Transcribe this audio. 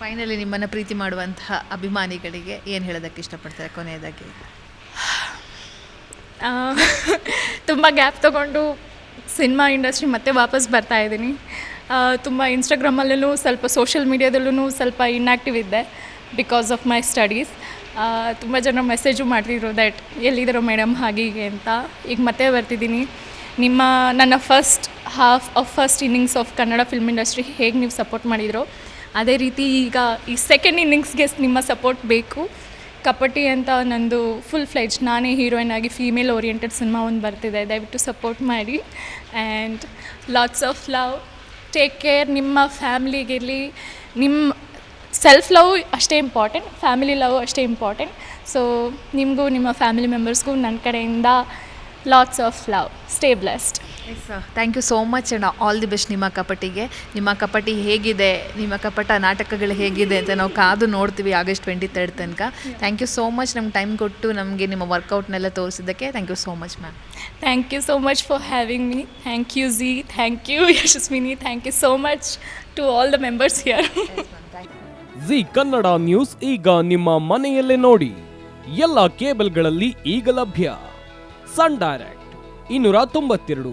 Finally ನಿಮ್ಮನ್ನು ಪ್ರೀತಿ ಮಾಡುವಂತಹ ಅಭಿಮಾನಿಗಳಿಗೆ ಏನು ಹೇಳೋದಕ್ಕೆ ಇಷ್ಟಪಡ್ತಾರೆ ಕೊನೆಯದಾಗಿ? ತುಂಬ ಗ್ಯಾಪ್ ತೊಗೊಂಡು ಸಿನಿಮಾ ಇಂಡಸ್ಟ್ರಿ ಮತ್ತೆ ವಾಪಸ್ ಬರ್ತಾ ಇದ್ದೀನಿ. ತುಂಬ ಇನ್ಸ್ಟಾಗ್ರಾಮಲ್ಲೂ ಸ್ವಲ್ಪ ಸೋಷಿಯಲ್ ಮೀಡ್ಯಾದಲ್ಲೂ ಸ್ವಲ್ಪ ಇನ್ಆ್ಯಕ್ಟಿವ್ ಇದ್ದೆ ಬಿಕಾಸ್ ಆಫ್ ಮೈ ಸ್ಟಡೀಸ್ ತುಂಬ ಜನ ಮೆಸೇಜು ಮಾಡ್ತಿದ್ರು ದ್ಯಾಟ್ ಎಲ್ಲಿದ್ದಾರೋ ಮೇಡಮ್ ಹಾಗೆ ಹೀಗೆ ಅಂತ. ಈಗ ಮತ್ತೆ ಬರ್ತಿದ್ದೀನಿ. ನಿಮ್ಮ, ನನ್ನ first half of first innings of Kannada film industry ಹೇಗೆ ನೀವು ಸಪೋರ್ಟ್ ಮಾಡಿದ್ರೋ ಅದೇ ರೀತಿ ಈಗ ಈ ಸೆಕೆಂಡ್ ಇನ್ನಿಂಗ್ಸ್ಗೆ ನಿಮ್ಮ ಸಪೋರ್ಟ್ ಬೇಕು. ಕಪಟಿ ಅಂತ ನಂದು ಫುಲ್ ಫ್ಲೆಜ್ ನಾನೇ ಹೀರೋಯಿನ್ ಆಗಿ ಫೀಮೇಲ್ ಓರಿಯೆಂಟೆಡ್ ಸಿನಿಮಾ ಒಂದು ಬರ್ತಿದೆ. ದಯವಿಟ್ಟು ಸಪೋರ್ಟ್ ಮಾಡಿ. And lots of love take care ನಿಮ್ಮ ಫ್ಯಾಮಿಲಿಗಿರಲಿ ನಿಮ್ಮ ಸೆಲ್ಫ್ ಲವ್ ಅಷ್ಟೇ ಇಂಪಾರ್ಟೆಂಟ್ ಫ್ಯಾಮಿಲಿ ಲವ್ ಅಷ್ಟೇ ಇಂಪಾರ್ಟೆಂಟ್ ಸೊ ನಿಮಗೂ, ನಿಮ್ಮ ಫ್ಯಾಮಿಲಿ ಮೆಂಬರ್ಸ್ಗೂ ನನ್ನ ಕಡೆಯಿಂದ lots of love stay blessed yes thank you so much ಅಣ್ಣ ಆಲ್ ದಿ ಬೆಸ್ಟ್ ನಿಮ್ಮ ಕಪಟಿಗೆ. ನಿಮ್ಮ ಕಪಟಿ ಹೇಗಿದೆ? ನಿಮ್ಮ ಕಪಟ ನಾಟಕಗಳು ಹೇಗಿದೆ ಅಂತ ನಾವು ಕಾದು ನೋಡ್ತೀವಿ ಆಗಸ್ಟ್ ಟ್ವೆಂಟಿ ತರ್ಡ್ ತನಕ. ಥ್ಯಾಂಕ್ ಯು ಸೋ ಮಚ್ ನಮ್ಗೆ ಟೈಮ್ ಕೊಟ್ಟು ನಮಗೆ ನಿಮ್ಮ ವರ್ಕೌಟ್ನೆಲ್ಲ ತೋರಿಸಿದ್ದಕ್ಕೆ thank you so much ma'am thank you so much for having me thank you ji thank you Yashaswini thank you so much to all the members here Zee Kannada news ಈಗ ನಿಮ್ಮ ಮನೆಯಲ್ಲೇ ನೋಡಿ. ಎಲ್ಲ ಕೇಬಲ್ಗಳಲ್ಲಿ ಈಗ ಲಭ್ಯ. ಸನ್ ಡೈರೆಕ್ಟ್ ಇನ್ನೂರ ತೊಂಬತ್ತೆರಡು.